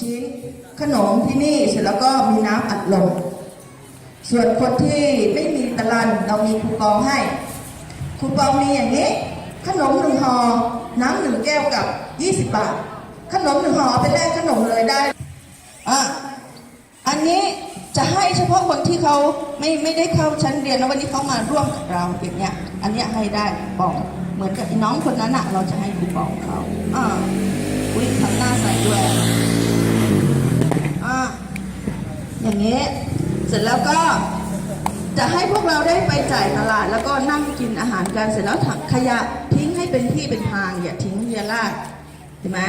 ชิ้นขนมที่นี่เสร็จแล้วก็มีน้ำอัดลมส่วนคนที่ไม่มีตะลันเรามีคูปองให้คูปองมีอย่างนี้ ขนมหนึ่งห่อน้ำหนึ่งแก้วกับ 20 บาท ขนมหนึ่งห่อเอาไปแลกขนมเลยได้อะอันนี้จะให้เฉพาะคนที่เขาไม่ไม่ได้เข้าชั้นเรียนแล้ววันนี้เขามาร่วมกับเราอย่างเงี้ยอันเนี้ยให้ได้บอกเหมือนกับน้องคนนั้นอะเราจะให้คูปองเขาอ่าอุ้ยทำหน้าใสด้วย อย่างนี้ เสร็จแล้วก็จะให้พวกเราได้ไปจ่ายตลาด แล้วก็นั่งกินอาหารกันเสร็จแล้วถังขยะทิ้งให้เป็นที่เป็นทางอย่าทิ้งเรียราดเห็นไหม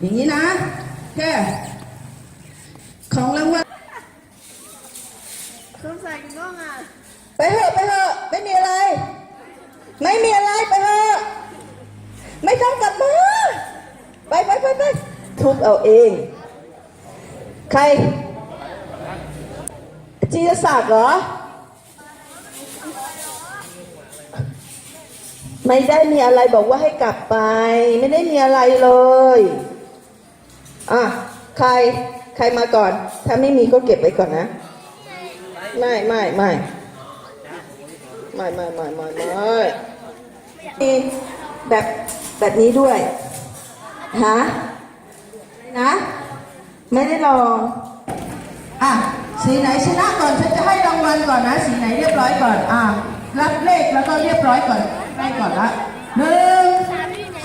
อย่างนี้นะแค่ของรางวัลสงสัยน้องอะไปเถอะไปเถอะไม่มีอะไร ไม่มีอะไรไปเถอะไม่ต้องกลับมาไปไปไปไปทุบเอาเอง ใคร จีรศักดิ์เหรอ ไม่ได้มีอะไรบอกว่าให้กลับไป ไม่ได้มีอะไรเลยอะใครใครมาก่อน ถ้าไม่มีก็เก็บไว้ก่อนนะ ไม่ไม่ไม่ไม่ไม่ไม่ไม่ไม่มีแบบแบบนี้ด้วยฮะนะ ไม่ได้ลองอะ สีไหนชนะก่อนฉันจะให้รางวัลก่อนนะ สีไหนเรียบร้อยก่อน อะรับเลขแล้วก็เรียบร้อยก่อนได้ก่อนละหนึ่ง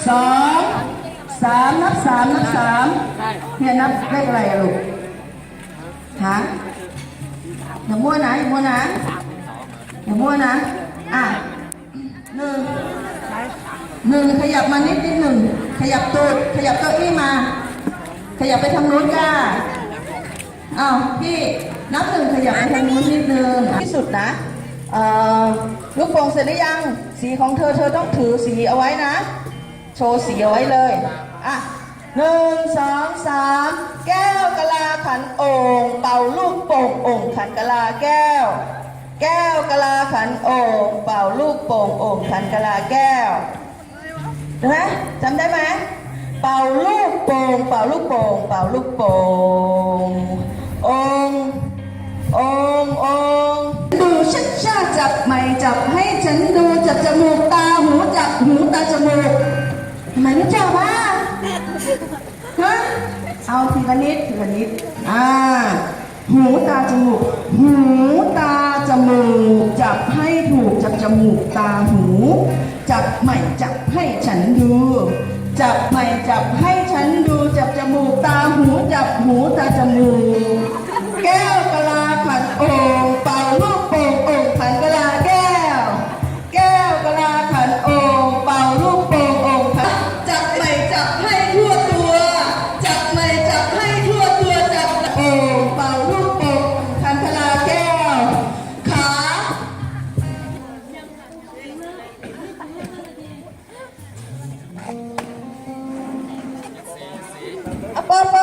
สองสามนับสามนับสามเนี่ยนับเลขอะไรลูกฮะอย่ามั่วนะอย่ามั่วนะอย่ามั่วนะอะหนึ่งหนึ่งขยับมานิดนิดหนึ่งขยับตูดขยับเก้าอี้มา ขยับไปทางนู้นก้าอ้าวพี่ นับหนึ่งขยับไปทางนู้นนิดนึงที่สุดนะลูกโป่งเสร็จหรือยัง สีของเธอเธอต้องถือสีเอาไว้นะ โชว์สีเอาไว้เลย อะหนึ่งสองสามแก้วกะลาขันโอ่งเป่าลูกโป่งโอ่งขันกะลาแก้ว แก้วกะลาขันโอ่งเป่าลูกโป่งโอ่งขันกะลาแก้วนไหมจำได้ไหมเป่าลูกโป่งเป่าลูกโป่งเป่าลูกโป่ง จับจมูกตาหูจับหูตาจมูกทำไมไม่จับอะฮะเอาทีละนิดทีละนิดอ่าหูตาจมูก หูตาจมูก จับให้ถูกจับจมูกตาหู จับใหม่จับให้ฉันดู จับใหม่จับให้ฉันดู จับจมูกตาหู จับหูตาจมูก Papa.